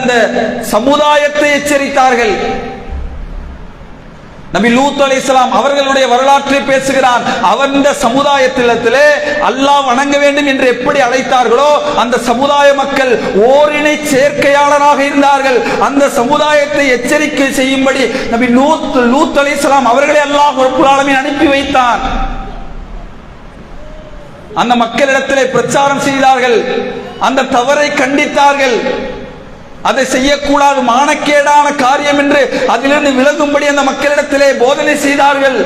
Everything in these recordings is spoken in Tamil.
அந்த சமுதாயத்தை எச்சரித்தார்கள். நபி லூத் அலி இஸ்லாம் அவர்களுடைய வரலாற்றை பேசுகிறான் அவந்த சமுதாயத்திலே அல்லாஹ் வணங்க வேண்டும் என்று எப்படி அழைத்தார்களோ அந்த சமுதாய மக்கள் ஓரினை சேர்க்கையாளராக இருந்தார்கள். அந்த சமுதாயத்தை எச்சரிக்கை செய்யும்படி நபி லூத் லூத் அலி இஸ்லாம் அவர்களை அல்லாஹ் ரப்பல் அனுப்பி வைத்தான் அந்த மக்களிடத்திலே பிரச்சாரம் செய்தார்கள். அந்த தவறை கண்டித்தார்கள். அதை செய்யக்கூடாது மானக்கேடான காரியம் என்று அதிலிருந்து விலகும்படி அந்த மக்களிடத்திலே போதனை செய்தார்கள்.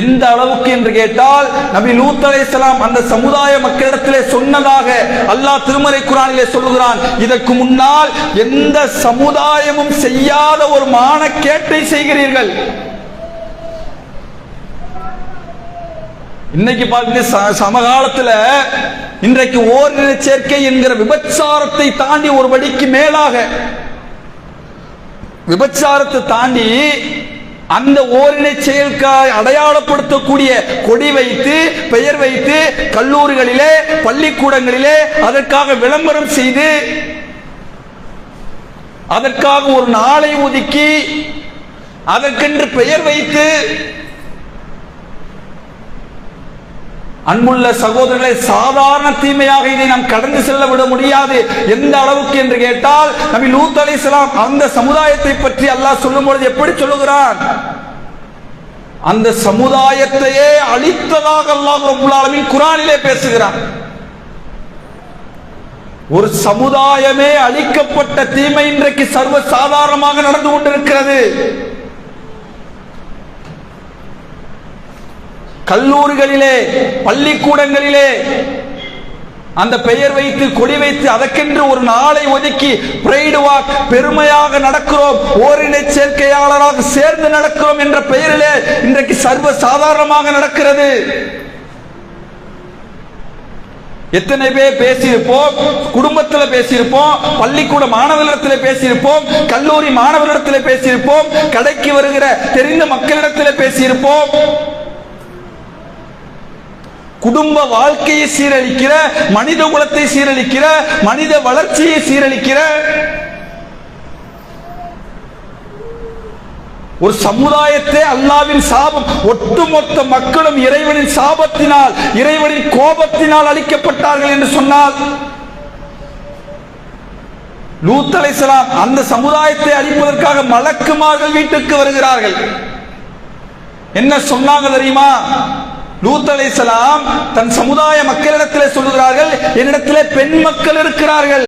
எந்த அளவுக்கு என்று கேட்டால் நபி லூத் அலைசலாம் அந்த சமுதாய மக்களிடத்திலே சொன்னதாக அல்லாஹ் திருமலை குரானிலே சொல்லுகிறான். இதற்கு முன்னால் எந்த சமுதாயமும் செய்யாத ஒரு மானக்கேட்டை செய்கிறீர்கள். இன்னைக்கு பார்த்தீங்கன்னா ச- சமகாலத்துல இன்றைக்கு ஓரின சேர்க்கை என்கிற விபச்சாரத்தை தாண்டி ஒரு படிக்கு மேலாக விபச்சாரத்தை தாண்டி அந்த ஓரின செயல்காய் அடையாளப்படுத்தக்கூடிய கொடி வைத்து பெயர் வைத்து கல்லூரிகளிலே பள்ளிக்கூடங்களிலே அதற்காக விளம்பரம் செய்து அதற்காக ஒரு நாளை ஒதுக்கி அதற்கென்று பெயர் வைத்து அன்புள்ள சகோதரர்களை சாதாரண தீமையாக இதை நாம் கடந்து செல்ல விட முடியாது. எந்த அளவுக்கு என்று கேட்டால் நபி லூத் அலைஹிஸ்ஸலாம் அந்த சமுதாயத்தை பற்றி அல்லாஹ் சொல்லும் பொழுது எப்படி சொல்லுகிறான்? அந்த சமுதாயத்தையே அழித்ததாக அல்லாஹ் ரபுல்லாலமின் குரானிலே பேசுகிறான். ஒரு சமுதாயமே அழிக்கப்பட்ட தீமை இன்றைக்கு சர்வ சாதாரணமாக நடந்து கொண்டிருக்கிறது. கல்லூரிகளிலே பள்ளிக்கூடங்களிலே அந்த பெயர் வைத்து கொடி வைத்து அதற்கென்று ஒரு நாளை ஒதுக்கி பிரைடு வாக் பெருமையாக நடக்கிறோம் ஓரின சேர்க்கையாளராக சேர்ந்து நடக்கிறோம் என்ற பெயரிலே இன்றைக்கு சர்வ சாதாரணமாக நடக்கிறது. எத்தனை பேர் பேசியிருப்போம் குடும்பத்தில் பேசியிருப்போம் பள்ளிக்கூட மாணவர்களிடத்தில் பேசியிருப்போம் கல்லூரி மாணவர்களிடத்தில் பேசியிருப்போம் கடைக்கு வருகிற தெரிந்த மக்களிடத்தில் பேசியிருப்போம். குடும்ப வாழ்க்கையை சீரழிக்கிற மனித குலத்தை சீரழிக்கிற மனித வளர்ச்சியை சீரழிக்கிற ஒரு சமுதாயத்தை அல்லாவின் சாபம். ஒட்டுமொத்த மக்களும் இறைவனின் சாபத்தினால் இறைவனின் கோபத்தினால் அழிக்கப்பட்டார்கள் என்று சொன்னால் லூத் அந்த சமுதாயத்தை அழிப்பதற்காக மலக்குமார்கள் வீட்டுக்கு வருகிறார்கள். என்ன சொன்னாங்க தெரியுமா? லூத் தன் சமுதாய மக்களிடத்திலே சொல்லுகிறார்கள் என்னிடத்திலே பெண் மக்கள் இருக்கிறார்கள்.